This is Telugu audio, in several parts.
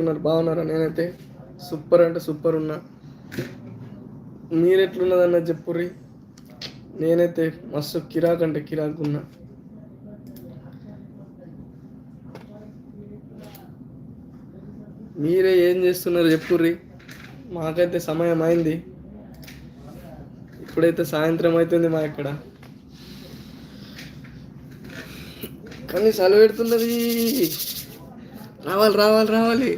ఉన్నారు. బాగున్నారా? నేనైతే సూపర్ అంటే సూపర్ ఉన్నా. మీరు ఎట్లున్నదన్న చెప్పుర్రి? నేనైతే మస్తు కిరాక్ అంటే కిరాక్ ఉన్నా. మీరే ఏం చేస్తున్నారు చెప్పుర్రి? మాకైతే సమయం అయింది. ఇప్పుడైతే సాయంత్రం అవుతుంది మా ఇక్కడ. కానీ సెలవు పెడుతున్నది. రావాలి రావాలి రావాలి.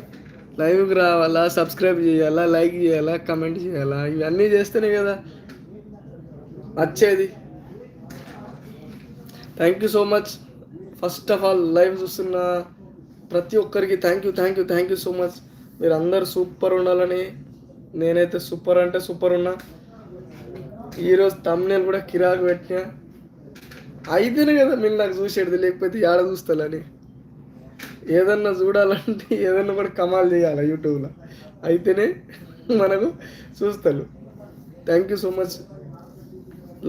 లైవ్కి రావాలా సబ్స్క్రైబ్ చేయాలా లైక్ చేయాలా కమెంట్ చేయాలా? ఇవన్నీ చేస్తేనే కదా వచ్చేది. Thank you so much first of all live చూస్తున్న ప్రతి ఒక్కరికి thank you thank you thank you so much మీరు అందరు సూపర్ ఉండాలని నేనైతే సూపర్ అంటే సూపర్ ఉన్నా. ఈరోజు తమ్నేలు కూడా కిరాకు పెట్టినా. అయితేనే కదా మీరు నాకు చూసేది లేకపోతే ఏడ చూస్తాలని ఏదన్నా చూడాలంటే ఏదన్నా కూడా కమాల్ చేయాలి యూట్యూబ్లో. అయితేనే మనకు చూస్తారు thank you so much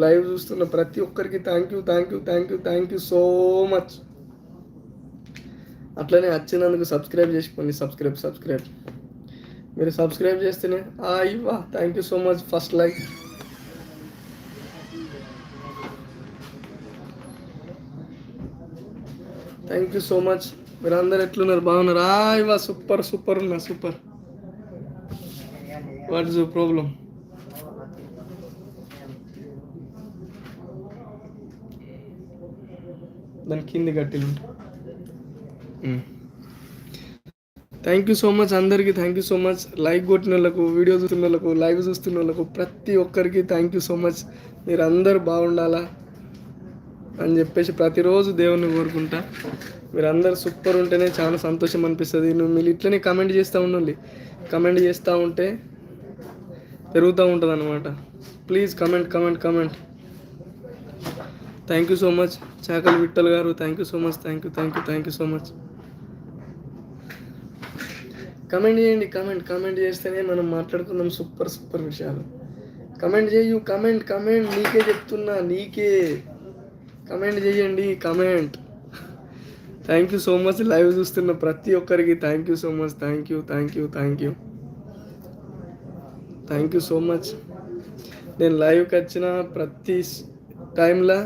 live చూస్తున్న ప్రతి ఒక్కరికి thank you thank you thank you thank you so much అట్లనే వచ్చినందుకు సబ్స్క్రైబ్ చేసుకోండి సబ్స్క్రైబ్ సబ్స్క్రైబ్ మీరు సబ్స్క్రైబ్ చేస్తేనే ఇవ్వా. Thank you so much first like thank you so much మీరు అందరు ఎట్లున్నారు? బాగున్నారా? ఇవా సూపర్ సూపర్ ఉన్నా సూపర్. వాట్ ఇస్ ప్రాబ్లం దాని కింది గట్టిలు థ్యాంక్ యూ సో మచ్ అందరికీ thank you so much like కొట్టిన వాళ్ళకు వీడియో చూస్తున్న వాళ్ళకు లైవ్ చూస్తున్న వాళ్ళకు ప్రతి ఒక్కరికి థ్యాంక్ యూ సో మచ్ మీరు అందరు బాగుండాలా అని చెప్పేసి ప్రతిరోజు దేవుని కోరుకుంటా. మీరు అందరు సూపర్ ఉంటేనే చాలా సంతోషం అనిపిస్తుంది. నువ్వు మీరు ఇట్లనే కమెంట్ చేస్తూ ఉండండి. కమెంట్ చేస్తూ ఉంటే పెరుగుతూ ఉంటుంది అనమాట please comment comment comment thank you so much Chakali Vittal గారు. Thank you so much thank you thank you thank you so much comment చేయండి కమెంట్ కమెంట్ చేస్తేనే మనం మాట్లాడుకుందాం సూపర్ సూపర్ విషయాలు. కమెంట్ చేయు కమెంట్ కమెంట్ నీకే చెప్తున్నా నీకే. కమెంట్ చేయండి comment thank you so much live చూస్తున్న ప్రతి ఒక్కరికి thank you so much thank you thank you thank you thank you so much నేను లైవ్కి వచ్చిన ప్రతి టైంలో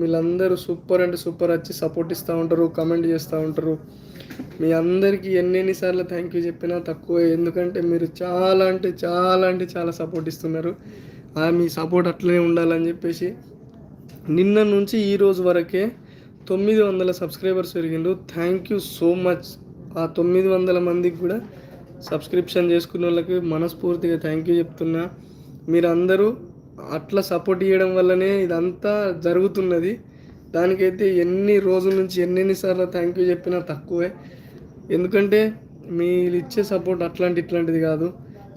వీళ్ళందరూ సూపర్ అంటే సూపర్ వచ్చి సపోర్ట్ ఇస్తూ ఉంటారు కమెంట్ చేస్తూ ఉంటారు. మీ అందరికీ ఎన్నెన్నిసార్లు థ్యాంక్ యూ చెప్పినా తక్కువ. ఎందుకంటే మీరు చాలా అంటే చాలా అంటే చాలా సపోర్ట్ ఇస్తున్నారు. ఆ మీ సపోర్ట్ అట్లనే ఉండాలని చెప్పేసి నిన్న నుంచి ఈ రోజు వరకే తొమ్మిది వందల సబ్స్క్రైబర్స్ పెరిగిండు థ్యాంక్ యూ సో మచ్ ఆ తొమ్మిది వందల మందికి కూడా సబ్స్క్రిప్షన్ చేసుకున్న వాళ్ళకి మనస్ఫూర్తిగా థ్యాంక్ యూ చెప్తున్నా. మీరందరూ అట్లా సపోర్ట్ చేయడం వల్లనే ఇదంతా జరుగుతున్నది. దానికైతే ఎన్ని రోజుల నుంచి ఎన్నెన్నిసార్లు థ్యాంక్ యూ చెప్పినా తక్కువే. ఎందుకంటే మీరు ఇచ్చే సపోర్ట్ అట్లాంటి ఇట్లాంటిది కాదు.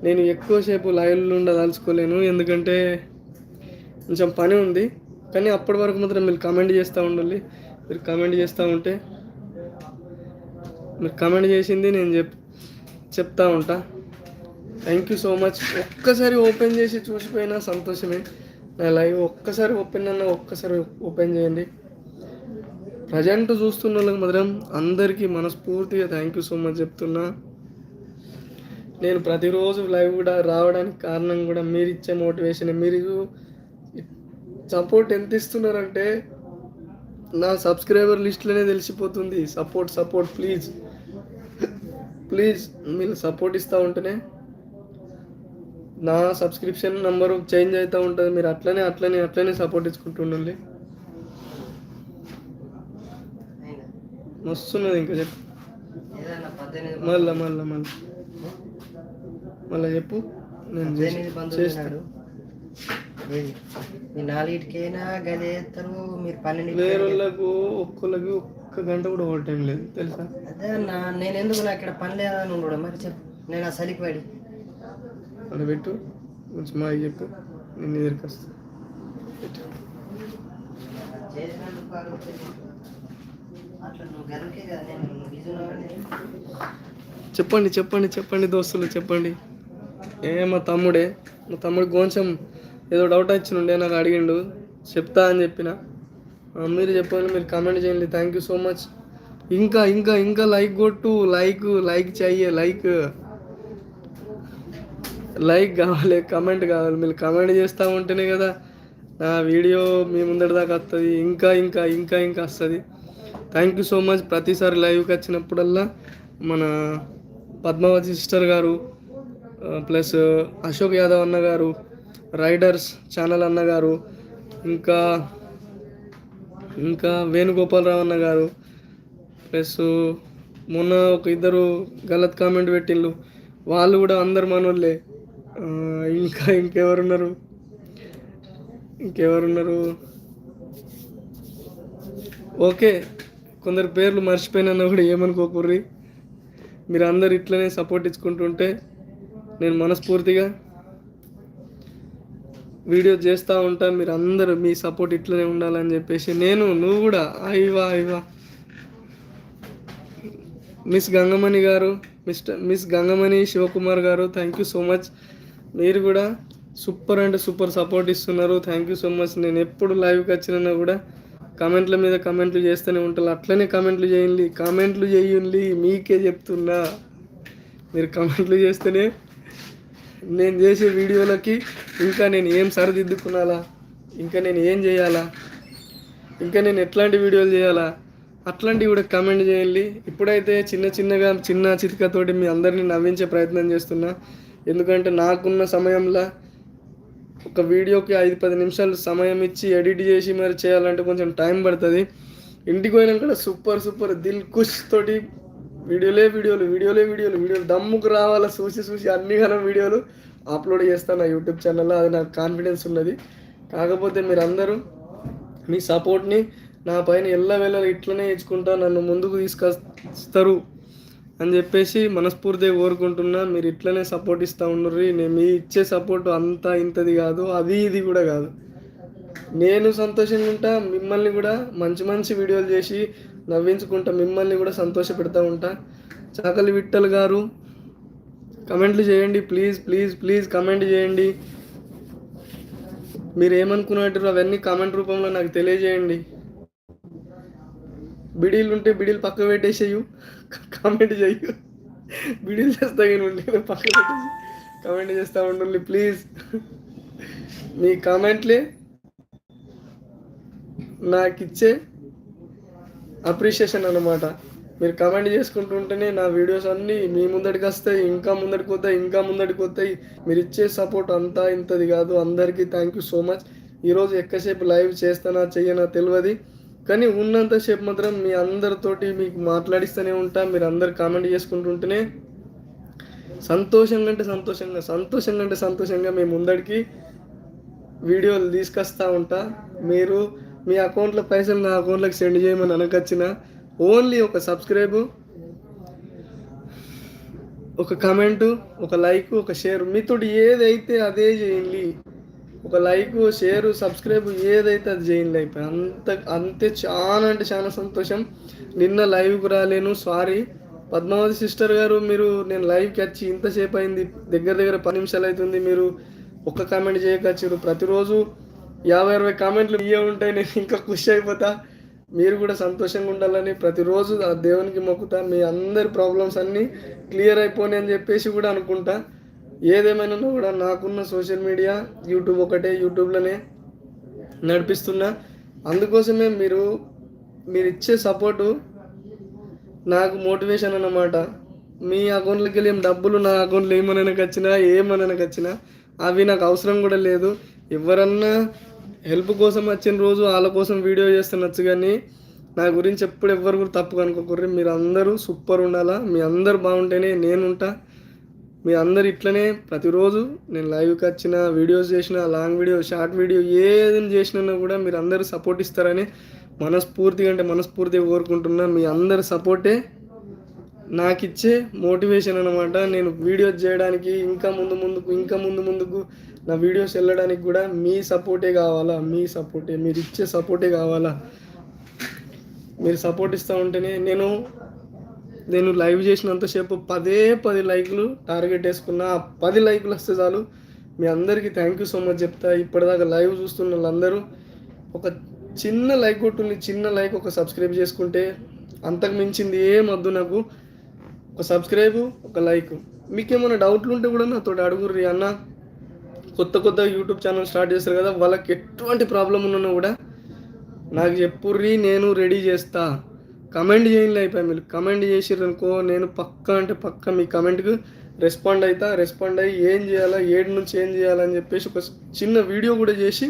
నేను ఎక్కువసేపు లైవ్లో ఉండదలుచుకోలేను ఎందుకంటే కొంచెం పని ఉంది. కానీ అప్పటి వరకు మాత్రం మీరు కమెంట్ చేస్తూ ఉండాలి మీరు కమెంట్ చేస్తూ ఉంటే మీరు కమెంట్ చేసింది నేను చెప్ చెప్తా ఉంటా. థ్యాంక్ యూ సో మచ్ ఒక్కసారి ఓపెన్ చేసి చూసిపోయినా సంతోషమే. నా లైవ్ ఒక్కసారి ఓపెన్ అన్న ఒక్కసారి ఓపెన్ చేయండి. ప్రజెంట్ చూస్తున్న వాళ్ళకి మాత్రం అందరికీ మనస్ఫూర్తిగా థ్యాంక్ యూ సో మచ్ చెప్తున్నా. నేను ప్రతిరోజు లైవ్ కూడా రావడానికి కారణం కూడా మీరు ఇచ్చే మోటివేషన్ మీరు సపోర్ట్ ఎంత ఇస్తున్నారంటే నా సబ్స్క్రైబర్ లిస్ట్లోనే తెలిసిపోతుంది. Support support please. ప్లీజ్ మీరు సపోర్ట్ ఇస్తూ ఉంటేనే నా సబ్స్క్రిప్షన్ నెంబరు చేంజ్ అవుతూ ఉంటుంది. మీరు అట్లనే అట్లనే అట్లనే సపోర్ట్ ఇచ్చుకుంటుండండి. మస్తున్నది ఇంకా చెప్పు. మళ్ళా మళ్ళా మళ్ళా. మళ్ళా చెప్పు. నేను చేస్తాను మీ నాలుగిటికైనా గది వేస్తారు మీరు పన్నెండు వేరేళ్ళకు ఒక్కళ్ళకి ఒక్క గంట కూడా ఓవర్ టైం లేదు తెలుసా? అదే అన్న నేను ఎందుకు నాకు ఇక్కడ పని లేదని ఉండడు? మరి చెప్పు నేను ఆ సలికి పడి. అక్కడ పెట్టు కొంచెం మా చెప్పు నేను ఎదురుకు వస్తా పెట్టు. చెప్పండి చెప్పండి చెప్పండి దోస్తులు చెప్పండి. ఏ మా తమ్ముడే మా తమ్ముడు కొంచెం ఏదో డౌట్ వచ్చినుండే నాకు అడిగిండు. చెప్తా అని చెప్పిన. మీరు చెప్పండి మీరు కామెంట్ చేయండి. థ్యాంక్ యూ సో మచ్ ఇంకా ఇంకా ఇంకా లైక్ కొట్టు. లైక్ లైక్ చెయ్యి లైక్ లైక్ కావాలి కమెంట్ కావాలి. మీరు కమెంట్ చేస్తూ ఉంటేనే కదా నా వీడియో మీ ముందరి దాకా వస్తుంది. ఇంకా ఇంకా ఇంకా ఇంకా వస్తుంది. థ్యాంక్ యూ సో మచ్ ప్రతిసారి లైవ్కి వచ్చినప్పుడల్లా మన పద్మావతి సిస్టర్ గారు ప్లస్ అశోక్ యాదవ్ అన్న గారు రైడర్స్ ఛానల్ అన్న గారు ఇంకా ఇంకా వేణుగోపాలరావు అన్న గారు ప్లస్ మొన్న ఒక ఇద్దరు గలత్ కామెంట్ పెట్టిళ్ళు వాళ్ళు కూడా అందరు మనోళ్ళే. ఇంకా ఇంకెవరున్నారు? ఇంకెవరున్నారు? ఓకే కొందరు పేర్లు మర్చిపోయినా కూడా ఏమనుకోకుర్రి. మీరు అందరు ఇట్లనే సపోర్ట్ ఇచ్చుకుంటుంటే నేను మనస్ఫూర్తిగా వీడియో చేస్తూ ఉంటా మీరు అందరూ మీ సపోర్ట్ ఇట్లనే ఉండాలని చెప్పేసి నేను నువ్వు కూడా. అయ్యవా అయ్యవా మిస్ గంగమణి గారు మిస్టర్ మిస్ గంగమణి శివకుమార్ గారు థ్యాంక్ యూ సో మచ్ మీరు కూడా సూపర్ అంటే సూపర్ సపోర్ట్ ఇస్తున్నారు. థ్యాంక్ యూ సో మచ్ నేను ఎప్పుడు లైవ్కి వచ్చినా కూడా కమెంట్ల మీద కమెంట్లు చేస్తూనే ఉంటాను. అట్లనే కమెంట్లు చేయండి. కామెంట్లు చేయండి. మీకే చెప్తున్నా. మీరు కమెంట్లు చేస్తేనే నేను చేసే వీడియోలకి ఇంకా నేను ఏం సరిదిద్దుకునాలా? ఇంకా నేను ఏం చేయాలా? ఇంకా నేను ఎట్లాంటి వీడియోలు చేయాలా? అట్లాంటివి కూడా కమెంట్ చేయండి. ఇప్పుడైతే చిన్న చిన్నగా చిన్న చితికతోటి మీ అందరినీ నవ్వించే ప్రయత్నం చేస్తున్నా. ఎందుకంటే నాకున్న సమయంలో ఒక వీడియోకి ఐదు పది నిమిషాలు సమయం ఇచ్చి ఎడిట్ చేసి మరి చేయాలంటే కొంచెం టైం పడుతుంది. ఇంటికి పోయినాక కూడా సూపర్ సూపర్ దిల్ ఖుష్ తోటి వీడియోలే వీడియోలు వీడియోలే వీడియోలు వీడియోలు దమ్ముకు రావాలా చూసి చూసి అన్ని గనం వీడియోలు అప్లోడ్ చేస్తాను నా యూట్యూబ్ ఛానల్లో అది నాకు కాన్ఫిడెన్స్ ఉన్నది. కాకపోతే మీరు అందరూ మీ సపోర్ట్ని నా పైన ఎల్లవేళ ఇట్లనే ఇచ్చుకుంటా నన్ను ముందుకు తీసుకొస్తారు అని చెప్పేసి మనస్ఫూర్తిగా కోరుకుంటున్నా. మీరు ఇట్లనే సపోర్ట్ ఇస్తూ ఉండరు నేను మీ ఇచ్చే సపోర్ట్ అంతా ఇంతది కాదు అది ఇది కూడా కాదు. నేను సంతోషంగా ఉంటా మిమ్మల్ని కూడా మంచి మంచి వీడియోలు చేసి నవ్వించుకుంటా మిమ్మల్ని కూడా సంతోష పెడతా ఉంటా. చాకలి విట్టల్ గారు కమెంట్లు చేయండి ప్లీజ్ ప్లీజ్ ప్లీజ్ కమెంట్ చేయండి. మీరు ఏమనుకున్నట్టు అవన్నీ కామెంట్ రూపంలో నాకు తెలియజేయండి. బిడీలు ఉంటే బిడీలు పక్క పెట్టేసేయు కామెంట్ చేయు. బిడీలు చేస్తా ఉండి పక్క పెట్టేసి కామెంట్ చేస్తూ ఉండండి ప్లీజ్ మీ కామెంట్లే నాకు ఇచ్చే అప్రిషియేషన్ అనమాట మీరు కమెంట్ చేసుకుంటుంటేనే నా వీడియోస్ అన్నీ మీ ముందడికి వస్తాయి ఇంకా ముందడికి వస్తాయి ఇంకా ముందడికి వస్తాయి మీరు ఇచ్చే సపోర్ట్ అంతా ఇంతది కాదు. అందరికీ థ్యాంక్ యూ సో మచ్ ఈరోజు ఎక్కువసేపు లైవ్ చేస్తానా చెయ్యనా తెలియదు కానీ ఉన్నంతసేపు మాత్రం మీ అందరితోటి మీకు మాట్లాడిస్తూనే ఉంటా. మీరు అందరు కామెంట్ చేసుకుంటుంటేనే సంతోషంగా అంటే సంతోషంగా సంతోషంగా అంటే సంతోషంగా మేము ముందడికి వీడియోలు తీసుకొస్తా ఉంటా. మీరు మీ అకౌంట్లో పైసలు నా అకౌంట్లోకి సెండ్ చేయమని అనకొచ్చిన ఓన్లీ ఒక సబ్స్క్రైబు ఒక కమెంటు ఒక లైక్ ఒక షేర్ మీతోటి ఏదైతే అదే చేయండి. ఒక లైక్ షేర్ సబ్స్క్రైబ్ ఏదైతే అది చేయండి అయిపోయి అంత అంతే చాలా అంటే చాలా సంతోషం. నిన్న లైవ్కి రాలేను సారీ పద్మావతి సిస్టర్ గారు మీరు నేను లైవ్కి వచ్చి ఇంతసేపు అయింది. దగ్గర దగ్గర పది నిమిషాలు అవుతుంది మీరు ఒక్క కామెంట్ చేయకొచ్చారు ప్రతిరోజు యాభై అరవై కామెంట్లు ఇవే ఉంటాయి నేను ఇంకా ఖుషి అయిపోతా. మీరు కూడా సంతోషంగా ఉండాలని ప్రతిరోజు ఆ దేవునికి మొక్కుతా. మీ అందరి ప్రాబ్లమ్స్ అన్నీ క్లియర్ అయిపోయి అని చెప్పేసి కూడా అనుకుంటా. ఏదేమైనా కూడా నాకున్న సోషల్ మీడియా యూట్యూబ్ ఒకటే యూట్యూబ్లోనే నడిపిస్తున్నా. అందుకోసమే మీరు మీరు ఇచ్చే సపోర్టు నాకు మోటివేషన్ అన్నమాట. మీ అకౌంట్లోకి వెళ్ళి డబ్బులు నా అకౌంట్లో ఏమనకు వచ్చినా ఏమనకు వచ్చినా అవి నాకు అవసరం కూడా లేదు. ఎవరన్నా హెల్ప్ కోసం వచ్చిన రోజు వాళ్ళ కోసం వీడియో చేస్తున్నచ్చు కానీ నా గురించి ఎప్పుడు ఎవ్వరు కూడా తప్పు కనుకోకర్రి మీరు అందరూ సూపర్ ఉండాలా? మీ అందరు బాగుంటేనే నేను ఉంటా. మీ అందరు ఇట్లనే ప్రతిరోజు నేను లైవ్కి వచ్చిన వీడియోస్ చేసిన లాంగ్ వీడియో షార్ట్ వీడియో ఏదైనా చేసినా కూడా మీరు అందరూ సపోర్ట్ ఇస్తారని మనస్ఫూర్తిగా అంటే మనస్ఫూర్తిగా కోరుకుంటున్నా. మీ అందరి సపోర్టే నాకు ఇచ్చే మోటివేషన్ అనమాట నేను వీడియోస్ చేయడానికి ఇంకా ముందు ముందుకు ఇంకా ముందు ముందుకు నా వీడియోస్ వెళ్ళడానికి కూడా మీ సపోర్టే కావాలా? మీ సపోర్టే మీరు ఇచ్చే సపోర్టే కావాలా? మీరు సపోర్ట్ ఇస్తూ ఉంటేనే నేను నేను లైవ్ చేసినంతసేపు పదే పది లైక్లు టార్గెట్ వేసుకున్న ఆ పది లైక్లు వస్తే చాలు. మీ అందరికీ థ్యాంక్ యూ సో మచ్ చెప్తా. ఇప్పటిదాకా లైవ్ చూస్తున్న వాళ్ళందరూ ఒక చిన్న లైక్ కొట్టుంది చిన్న లైక్ ఒక సబ్స్క్రైబ్ చేసుకుంటే అంతకు మించింది ఏం వద్దు నాకు. ఒక సబ్స్క్రైబ్ ఒక లైక్ మీకేమైనా డౌట్లు ఉంటే కూడా నాతో అడుగుర్రి అన్న. కొత్త కొత్త యూట్యూబ్ ఛానల్ స్టార్ట్ చేస్తారు కదా వాళ్ళకి ఎటువంటి ప్రాబ్లం ఉన్నా కూడా నాకు చెప్పుర్రి నేను రెడీ చేస్తా. కమెంట్ చేయండి అయిపోయి మీరు కమెంట్ చేసిర్రు అనుకో నేను పక్క అంటే పక్క మీ కమెంట్కి రెస్పాండ్ అవుతా రెస్పాండ్ అయ్యి ఏం చేయాలా ఏడు నుంచి ఏం చేయాలని చెప్పేసి ఒక చిన్న వీడియో కూడా చేసి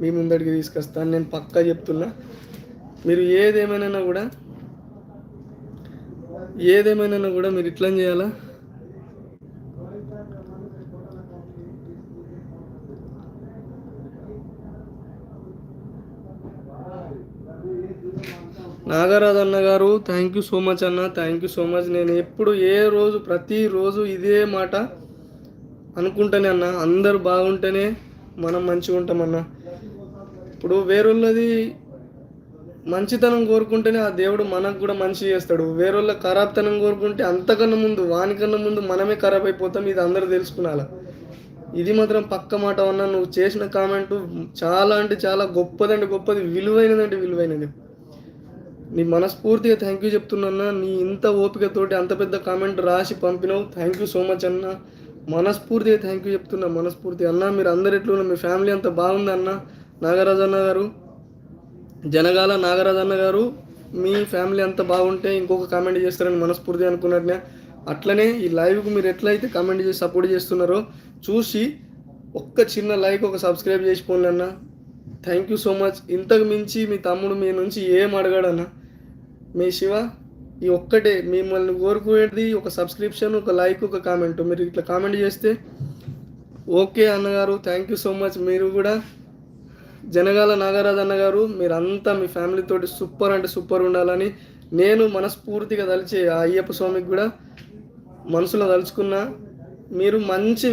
మీ ముందడికి తీసుకొస్తాను నేను పక్కా చెప్తున్నా. మీరు ఏదేమైనా కూడా ఏదేమైనా కూడా మీరు ఇట్లా చేయాలా? నాగరాజ్ అన్న గారు థ్యాంక్ యూ సో మచ్ అన్న థ్యాంక్ యూ సో మచ్ నేను ఎప్పుడు ఏ రోజు ప్రతిరోజు ఇదే మాట అనుకుంటానే అన్న. అందరు బాగుంటేనే మనం మంచిగా ఉంటామన్న ఇప్పుడు వేరొల్లది మంచితనం కోరుకుంటేనే ఆ దేవుడు మనకు కూడా మంచి చేస్తాడు. వేరొల్ల ఖరాబ్తనం కోరుకుంటే అంతకన్నా ముందు వానికన్నా ముందు మనమే ఖరాబ్ అయిపోతాం. ఇది అందరూ తెలుసుకున్నాల? ఇది మాత్రం పక్క మాట అన్న. నువ్వు చేసిన కామెంట్ చాలా అంటే చాలా గొప్పదండి గొప్పది విలువైనదంటే విలువైనది. నీ మనస్ఫూర్తిగా థ్యాంక్ యూ చెప్తున్నా నీ ఇంత ఓపికతోటి అంత పెద్ద కామెంట్ రాసి పంపినావు. థ్యాంక్ యూ సో మచ్ అన్న. మనస్ఫూర్తిగా థ్యాంక్ యూ చెప్తున్నా మనస్ఫూర్తి. అన్న మీరు అందరు ఎట్లున్నా మీ ఫ్యామిలీ అంత బాగుంది అన్న? నాగరాజు అన్న గారు జనగాల నాగరాజు అన్న గారు మీ ఫ్యామిలీ అంత బాగుంటే ఇంకొక కామెంట్ చేస్తారని మనస్ఫూర్తిగా అనుకున్నట్లే అట్లనే ఈ లైవ్కు మీరు ఎట్లయితే కామెంట్ చేసి సపోర్ట్ చేస్తున్నారో చూసి ఒక్క చిన్న లైక్ ఒక సబ్స్క్రైబ్ చేసిపోండి అన్న. థ్యాంక్ యూ సో మచ్ ఇంతకు మించి మీ తమ్ముడు మీ నుంచి ఏం అడగాడన్నా? మీ శివ ఈ ఒక్కటే మిమ్మల్ని కోరుకునేది ఒక సబ్స్క్రిప్షన్ ఒక లైక్ ఒక కామెంట్ మీరు ఇట్లా కామెంట్ చేస్తే ఓకే అన్నగారు థ్యాంక్ యూ సో మచ్ మీరు కూడా జనగాల నాగరాజ్ అన్నగారు మీరంతా మీ ఫ్యామిలీతోటి సూపర్ అంటే సూపర్ ఉండాలని నేను మనస్ఫూర్తిగా తలిచే ఆ అయ్యప్ప స్వామికి కూడా మనసులో తలుచుకున్నా. మీరు మంచి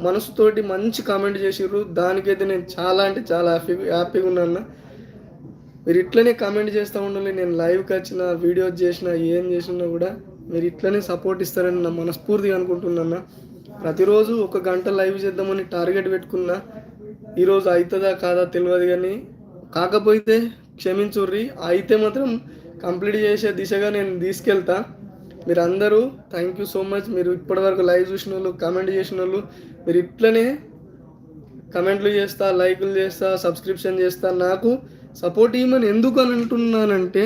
మనసుతోటి మంచి కామెంట్ చేసిర్రు. దానికైతే నేను చాలా అంటే చాలా హ్యాపీ హ్యాపీగా ఉన్నాను మీరు ఇట్లనే కామెంట్ చేస్తూ ఉండాలి నేను లైవ్కి వచ్చిన వీడియోస్ చేసిన ఏం చేసినా కూడా మీరు ఇట్లనే సపోర్ట్ ఇస్తారని నా మనస్ఫూర్తిగా అనుకుంటున్నా ప్రతిరోజు ఒక గంట లైవ్ చేద్దామని టార్గెట్ పెట్టుకున్నా ఈరోజు అవుతుందా కాదా తెలియదు కానీ కాకపోతే క్షమించుర్రి అయితే మాత్రం కంప్లీట్ చేసే దిశగా నేను తీసుకెళ్తా. మీరు అందరూ థ్యాంక్ యూ సో మచ్ మీరు ఇప్పటివరకు లైవ్ చూసిన వాళ్ళు కామెంట్ చేసిన వాళ్ళు మీరు ఇట్లనే కమెంట్లు చేస్తా లైకులు చేస్తా సబ్స్క్రిప్షన్ చేస్తా. నాకు సపోర్ట్ ఇవ్వమని ఎందుకు అని అంటున్నానంటే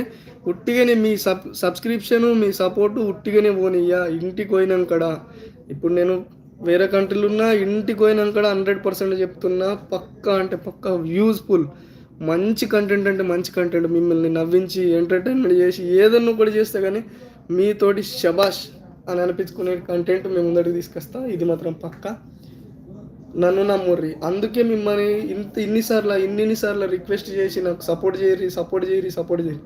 ఉట్టిగానే మీ సబ్ సబ్స్క్రిప్షన్ మీ సపోర్టు ఉట్టిగానే పోనీయ్యా ఇంటికి పోయినాకడ. ఇప్పుడు నేను వేరే కంట్రీలు ఉన్నా ఇంటికి పోయినాకడ హండ్రెడ్ పర్సెంట్ చెప్తున్నా పక్కా అంటే పక్కా యూజ్ఫుల్ మంచి కంటెంట్ అంటే మంచి కంటెంట్. మిమ్మల్ని నవ్వించి ఎంటర్టైన్మెంట్ చేసి ఏదన్నా కూడా చేస్తే కానీ మీతోటి శబాష్ అని అనిపించుకునే కంటెంట్ మేము ముందరికి తీసుకొస్తా. ఇది మాత్రం పక్కా. నన్ను నమ్ముర్రి. అందుకే మిమ్మల్ని ఇంత ఇన్నిసార్లు ఇన్నిసార్లు రిక్వెస్ట్ చేసి నాకు సపోర్ట్ చేయరి సపోర్ట్ చేయరి సపోర్ట్ చేయరి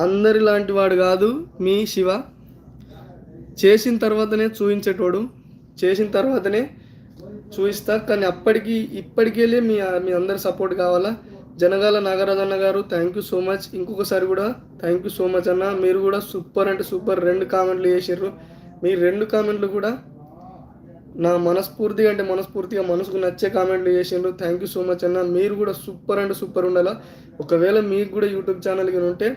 అందరి లాంటి వాడు కాదు మీ శివ. చేసిన తర్వాతనే చూపించేటోడు చేసిన తర్వాతనే చూపిస్తా కానీ అప్పటికి ఇప్పటికెళ్ళి మీ మీ అందరి సపోర్ట్ కావాలా? జనగాల నాగరాజన్న గారు థ్యాంక్ యూ సో మచ్ ఇంకొకసారి కూడా థ్యాంక్ యూ సో మచ్ అన్న. మీరు కూడా సూపర్ అంటే సూపర్ రెండు కామెంట్లు చేసారు మీ రెండు కామెంట్లు కూడా నా మనస్ఫూర్తిగా అంటే మనస్ఫూర్తిగా మనసుకు నచ్చే కామెంట్లు చేసిండ్రు. థ్యాంక్ యూ సో మచ్ అన్న. మీరు కూడా సూపర్ అంటే సూపర్ ఉండాలా? ఒకవేళ మీకు కూడా యూట్యూబ్ ఛానల్ కింద ఉంటే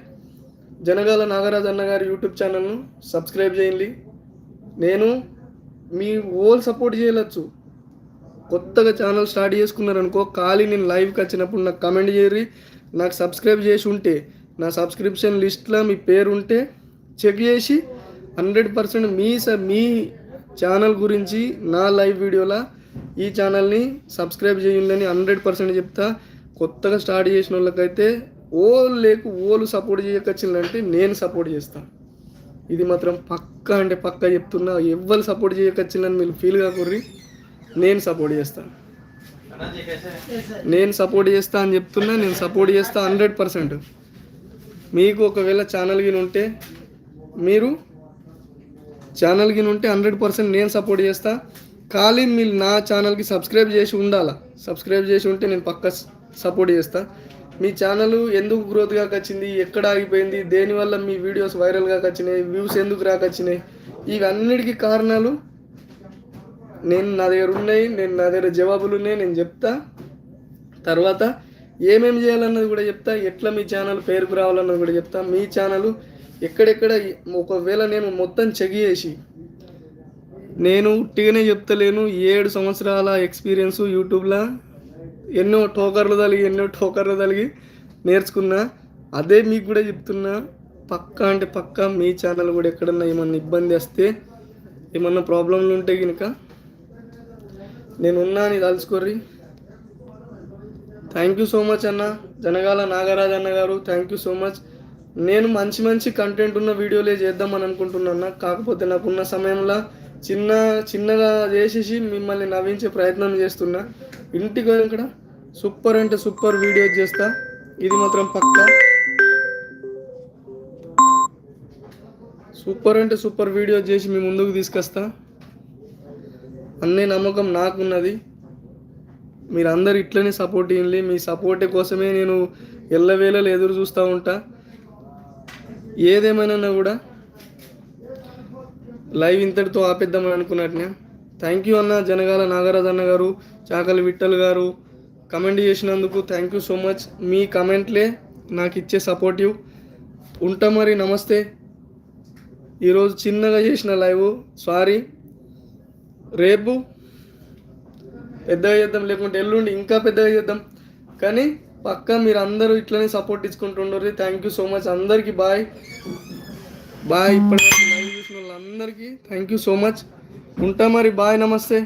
జనగాల నాగరాజ్ అన్న గారి యూట్యూబ్ ఛానల్ను సబ్స్క్రైబ్ చేయండి. నేను మీ ఓల్ సపోర్ట్ చేయవచ్చు కొత్తగా ఛానల్ స్టార్ట్ చేసుకున్నారనుకో ఖాళీ నేను లైవ్కి వచ్చినప్పుడు నాకు కమెంట్ చేయరి నాకు సబ్స్క్రైబ్ చేసి ఉంటే నా సబ్స్క్రిప్షన్ లిస్ట్లో మీ పేరు ఉంటే చెక్ చేసి హండ్రెడ్ పర్సెంట్ మీ స మీ ఛానల్ గురించి నా లైవ్ వీడియోలా ఈ ఛానల్ని సబ్స్క్రైబ్ చేయండి హండ్రెడ్ పర్సెంట్ చెప్తా. కొత్తగా స్టార్ట్ చేసిన వాళ్ళకైతే ఓలు లేకు ఓలు సపోర్ట్ చేయకొచ్చిందంటే నేను సపోర్ట్ చేస్తాను ఇది మాత్రం పక్కా అంటే పక్కా చెప్తున్నా. ఎవ్వరు సపోర్ట్ చేయకొచ్చిందని మీరు ఫీల్ కాకుర్రి నేను సపోర్ట్ చేస్తాను నేను సపోర్ట్ చేస్తా అని చెప్తున్నా నేను సపోర్ట్ చేస్తా హండ్రెడ్ పర్సెంట్. మీకు ఒకవేళ ఛానల్ గిన ఉంటే మీరు ఛానల్ గిన ఉంటే హండ్రెడ్ పర్సెంట్ నేను సపోర్ట్ చేస్తా. ఖాళీ మీరు నా ఛానల్కి సబ్స్క్రైబ్ చేసి ఉండాలా? సబ్స్క్రైబ్ చేసి ఉంటే నేను పక్క సపోర్ట్ చేస్తా. మీ ఛానల్ ఎందుకు గ్రోత్ వచ్చింది? ఎక్కడ ఆగిపోయింది? దేనివల్ల మీ వీడియోస్ వైరల్గా వచ్చినాయి? వ్యూస్ ఎందుకు రాకొచ్చినాయి ఇవన్నిటికీ కారణాలు నేను నా దగ్గర ఉన్నాయి నేను నా దగ్గర జవాబులు ఉన్నాయి నేను చెప్తా. తర్వాత ఏమేమి చేయాలన్నది కూడా చెప్తా. ఎట్లా మీ ఛానల్ పేరుకు రావాలన్నది కూడా చెప్తా. మీ ఛానల్ ఎక్కడెక్కడ ఒకవేళ నేను మొత్తం చెక్ చేసి నేను ఉట్టిగానే చెప్తలేను ఏడు సంవత్సరాల ఎక్స్పీరియన్స్ యూట్యూబ్లో ఎన్నో టోకర్లు తలిగి ఎన్నో టోకర్లు తలిగి నేర్చుకున్నా అదే మీకు కూడా చెప్తున్నా పక్కా అంటే పక్కా మీ ఛానల్ కూడా ఎక్కడన్నా ఏమన్నా ఇబ్బంది వస్తే ఏమన్నా ప్రాబ్లంలు ఉంటే కనుక నేను ఉన్నా అని తలుచుకోర్రి. థ్యాంక్ యూ సో మచ్ అన్న. జనగాల నాగరాజ్ అన్న గారు థ్యాంక్ యూ సో మచ్ నేను మంచి మంచి కంటెంట్ ఉన్న వీడియోలే చేద్దామని అనుకుంటున్నా కాకపోతే నాకున్న సమయంలో చిన్న చిన్నగా చేసేసి మిమ్మల్ని నవ్వించే ప్రయత్నం చేస్తున్నా. ఇంటికి ఇక్కడ సూపర్ అంటే సూపర్ వీడియో చేస్తా. ఇది మాత్రం పక్కా. సూపర్ అంటే సూపర్ వీడియో చేసి మీ ముందుకు తీసుకొస్తా. అన్నీ నమ్మకం నాకున్నది. మీరందరు ఇట్లనే సపోర్ట్ ఇవ్వండి మీ సపోర్ట్ కోసమే నేను ఎల్లవేళలు ఎదురు చూస్తూ ఉంటా. ఏదేమైనా కూడా లైవ్ ఇంతటితో ఆపేద్దామని అనుకున్నట్టునే. థ్యాంక్ యూ అన్న జనగాల నాగరాజ్ అన్న గారు చాకలి విట్టల్ గారు. కమెంట్ చేసినందుకు థ్యాంక్ యూ సో మచ్. మీ కమెంట్లే నాకు ఇచ్చే సపోర్టివ్. ఉంటా మరి నమస్తే. ఈరోజు చిన్నగా చేసిన లైవ్ సారీ. రేపు పెద్దగా చేద్దాం లేకుంటే ఎల్లుండి ఇంకా పెద్దగా చేద్దాం. కానీ పక్కా మీరు అందరూ ఇట్లనే సపోర్ట్ ఇచ్చుకుంటుండ్రు. థ్యాంక్ యూ సో మచ్ అందరికీ బాయ్ బాయ్ ఇప్పటివరకు లైవ్ చూసిన వాళ్ళందరికీ థ్యాంక్ యూ సో మచ్ ఉంటా మరి. బాయ్ నమస్తే.